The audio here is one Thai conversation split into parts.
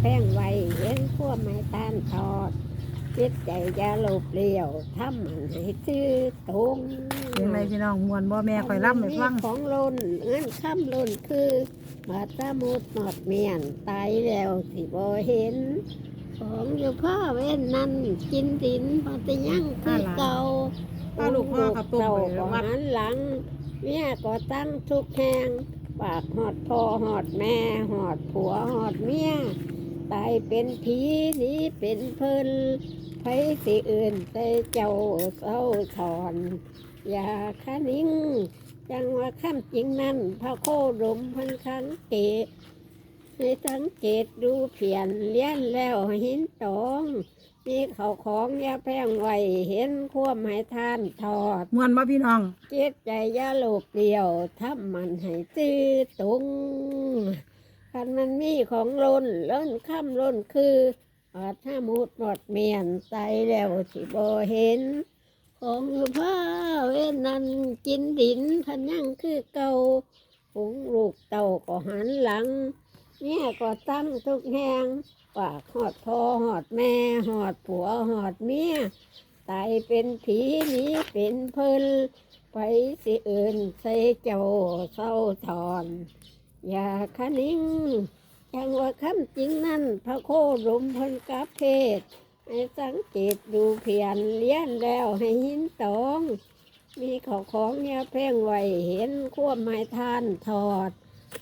แป้งไว้เห็นพวกไม้ต้านทอดจิตใจจะหลบเลี้ยวทำมันให้ซื่อตรงเป็นไรพี่น้องมวนบ่แม่ข่อยล่ำให้ฟังมีของหล่นเงินค่ำหล่นคือมาตามุดหมอดเมียนตายแล้วสิบ่เห็น ของอยู่พ่อเว้นนั่นกินดินพอจะยั่งคือเก่าป้าลูกพ่อกับต้มเก่าไปก็วัดหันหลังเมียก็ตั้งทุกแหงปากหอดพ่อหอดแม่หอดผัวหอดเมีย ตายเป็นผีหนี้เป็นเพิ่นไผสิอื่นใจเจ้าเศร้าถอน อย่าคะนิ่งจังว่าคำจริงนั้นพระโคดมพันคันเกตให้สังเกตดูเพียนเลี้ยนแล้วหินตองมีเขาวของอยาแพงไว้เห็นควมให้ทานทอดมวนบ่พี่น้อง เจ็ดใจอยาโลภเดียวทำมันให้ตื้อตรงันมันมีของล้นล้นค่ำล้นคืออาจถ้ามุดหมดเมียนใจแล้วสิบ่เห็น ของพ่อเว้นนั้นกินดินพันยังคือเก่าหงลูกเต่าก็หันหลัง เนี่ยก็ตั้งทุกแหงปากหอดพ่อหอดแม่หอดผัวหอดเมียตายเป็นผีหนี้เป็นเพิ่นไปสิเอื่นใส่เจ้าเศร้าถอน อย่าคะนิ่งจังว่าคำจริงนั่น พระโคดมเพันกับเพศให้สังเกตดูเพียนเลี้ยนแล้วให้หินตอง มีเขาวของเนี่ยเพ่งไว้เห็นขั้วไม้ทานทอด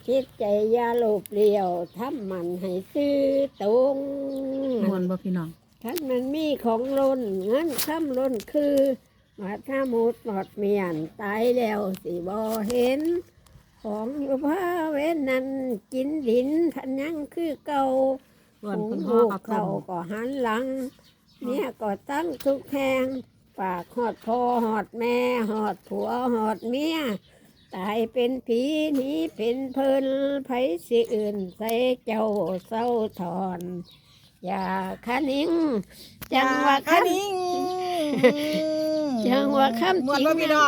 คิดใจอยาโลบเลียวทำมันให้ซื้อตรงมวนบ่พี่น้องท่านมันมีของหล่นเงินค่ำหล่นคือมาถ้ามุดหมดเมียนตายแล้วสิบ่เห็น ของอยู่ผ้าเว้นนั้นกินดินทันยังคือเก่าส่วนหุคุงณพ่อลูกกับต้เต่ามก็หันหลัง เนี่ยก็ตั้งทุกแหงปากหอดพ่อหอดแม่หอดผัวหอดเมียตายเป็นผีหนี้เป็นเพลินไผสิอื่นใส่เจ้าเศร้าถอน อย่าคะนิ่งจังว่าคัคันนนิ่งจังว่าคำจริง มวนบ่พี่น้อง